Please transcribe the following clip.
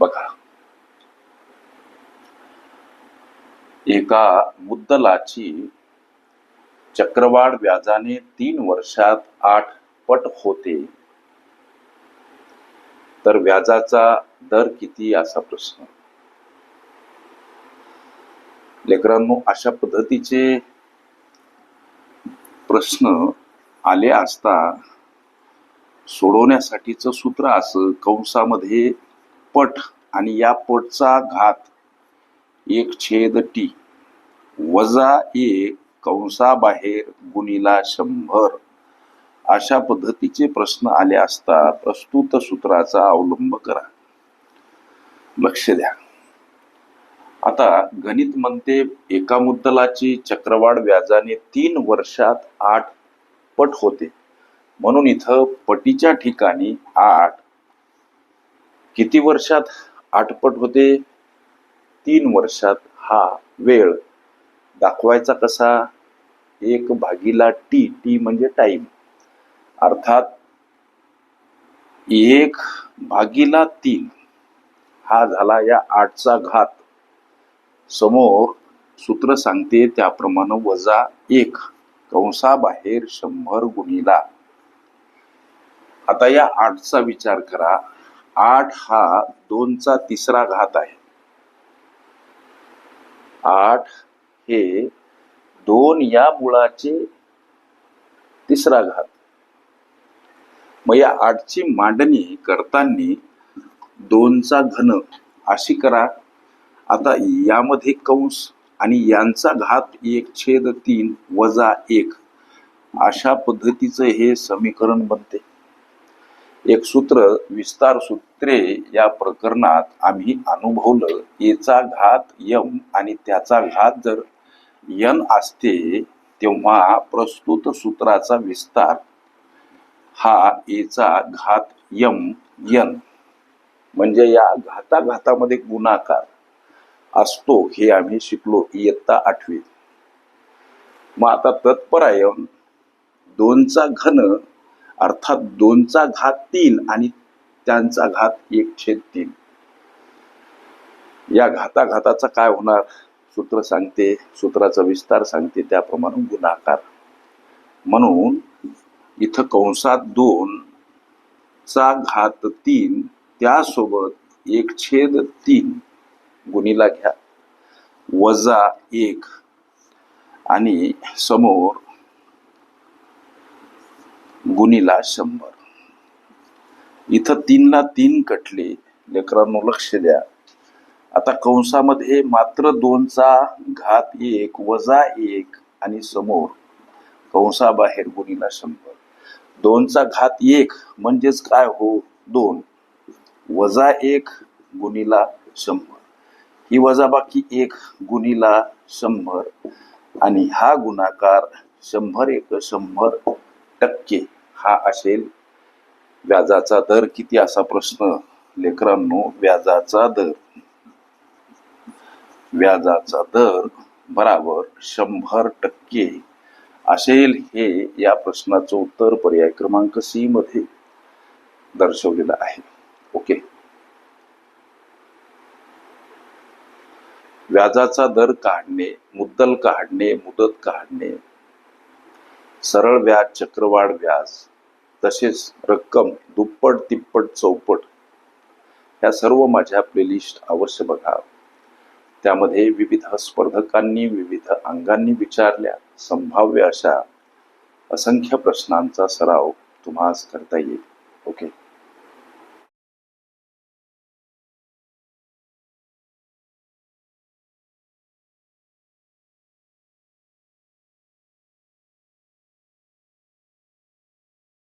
बघा. एका मुद्दलाची चक्रवाढ व्याजाने तीन वर्षात आठ पट होते. तर व्याजाचा दर किती असा प्रश्न. लेकरांनो अशा पद्धतीचे प्रश्न आले असता सोडवण्यासाठीचं सूत्र असं कंसामध्ये पट आणि या पटचा घात एक छेद टी. वजा एक कंसाबाहेर गुणिला शंभर. अशा पद्धतीचे प्रश्न आले असता प्रस्तुत सूत्राचा अवलंब करा. लक्ष द्या. आता गणित म्हणते एका मुद्दलाची चक्रवाढ व्याजाने तीन वर्षात आठ पट होते. म्हणून इथं पटीच्या ठिकाणी आठ किती वर्षात आठपट होते? तीन वर्षात हा वेळ दाखवायचा कसा? एक भागीला टी टी म्हणजे टाइम अर्थात एक भागीला तीन. हा झाला या आठचा घात. समोर सूत्र सांगते त्याप्रमाणे वजा एक. कंसाबाहेर शंभर गुणीला. आता या आठचा विचार करा. आठ हा दोनचा तिसरा घात आहे. आठ हे दोन या मुळाचे तिसरा घात. मग या आठची मांडणी करताना दोनचा घन अशी करा. आता यामध्ये कंस आणि यांचा घात एक छेद तीन वजा एक. अशा पद्धतीचं हे समीकरण बनते. एक सूत्र विस्तार सूत्रे या प्रकरणात आम्ही अनुभवलं एचा घात यम आणि त्याचा घात जर यन असते तेव्हा प्रस्तुत सूत्राचा विस्तार हा एचा घात यम यन म्हणजे या घाताघातामध्ये गुणाकार असतो हे आम्ही शिकलो इयत्ता आठवी. मग आता तत्परायण दोनचा घन अर्थात दोनचा घात तीन आणि त्यांचा घात एक छेद तीन. या घाताघाताचा काय होणार? सूत्र सांगते सूत्राचा विस्तार सांगते त्याप्रमाणे गुणाकार. म्हणून इथं कंसात दोन चा घात तीन त्यासोबत एक छेद तीन गुणीला घ्या. वजा एक आणि समोर गुणीला शंभर. इथं तीनला तीन कटले. लेकरांनो लक्ष द्या. आता कंसामध्ये मात्र दोनचा घात एक वजा एक आणि समोर. कंसाबाहेर गुणीला शंभर. दोनचा घात एक म्हणजेच काय हो? दोन. वजा एक गुणीला शंभर. ही वजाबाकी एक गुणीला शंभर. आणि हा गुणाकार शंभर एक शंभर टक्के हा असेल. व्याजाचा दर किती असा प्रश्न लेकरांनो व्याजाचा दर. व्याजाचा दर बराबर शंभर टक्के असेल हे या प्रश्नाचं उत्तर पर्याय क्रमांक सी मध्ये दर्शवलेलं आहे. ओके. व्याजाचा दर काढणे मुद्दल काढणे मुदत काढणे सरळ व्याज चक्रवाढ व्याज तसेच रक्कम दुप्पट तिप्पट चौपट ह्या सर्व माझ्या प्लेलिस्ट अवश्य बघा. त्यामध्ये विविध स्पर्धकांनी विविध अंगांनी विचारल्या संभाव्य अशा असंख्य प्रश्नांचा सराव तुम्हास करता येईल. ओके